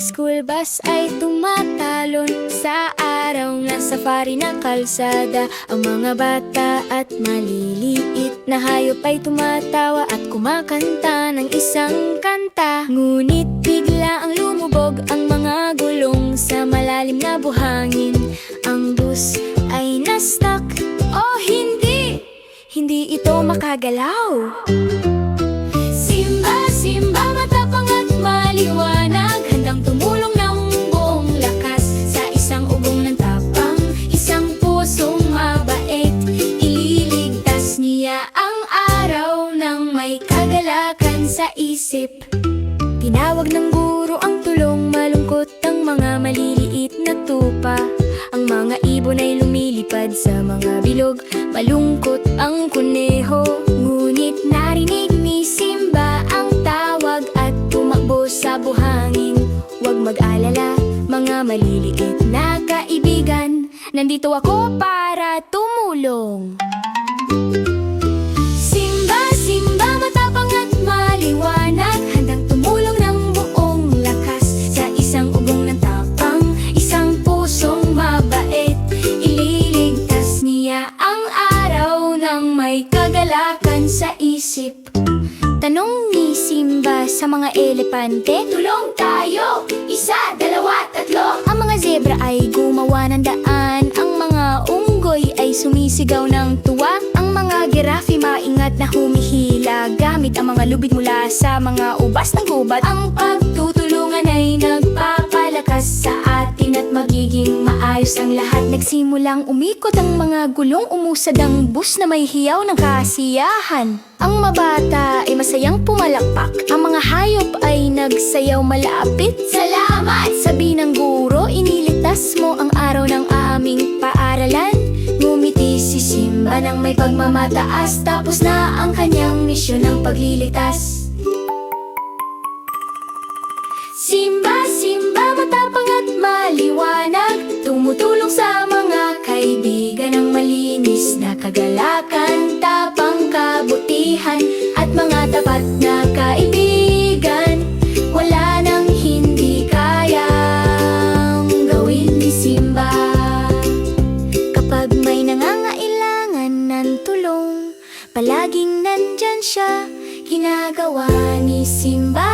school bus ay tumatalon. Sa araw na safari ng kalsada Ang mga bata at maliliit na hayop ay tumatawa At kumakanta ng isang kanta. Ngunit bigla ang lumubog ang mga gulong Sa malalim na buhangin. Ang bus ay na-stuck. Oh hindi! Hindi ito makagalaw araw Ng may kagalakan sa isip. Tinawag ng guro ang tulong Malungkot ang mga maliliit na tupa. Ang mga ibon ay lumilipad sa mga bilog Malungkot ang kuneho. Ngunit narinig ni Simba ang tawag At tumakbo sa buhangin. Huwag mag-alala mga maliliit na kaibigan. Nandito ako para tumulong. Simba, kagalakan sa isip. Tanong ni Simba sa mga elepante Tulong tayo! Isa, dalawa, tatlo! Ang mga zebra ay gumawa ng daan. Ang mga unggoy ay sumisigaw ng tuwa. Ang mga giraffe maingat na humihila. Gamit ang mga lubid mula sa mga ubas ng gubat. Ang pagtutulungan ay nagpapalakas maayos ang lahat. Nagsimulang umikot ang mga gulong Umusad ang bus na may hiyaw ng kasiyahan. Ang mabata ay masayang pumalakpak. Ang mga hayop ay nagsayaw malapit. Salamat! Sabi ng guro, iniligtas mo ang araw ng aming paaralan. Ngumiti si Simba ng may pagmamataas Tapos na ang kanyang misyon ng pagliligtas. Simba, kagalakan Tapang kabutihan at mga tapat na kaibigan. Wala nang hindi kayang gawin ni Simba. Kapag may nangangailangan ng tulong Palaging nandyan siya Ginagawa ni Simba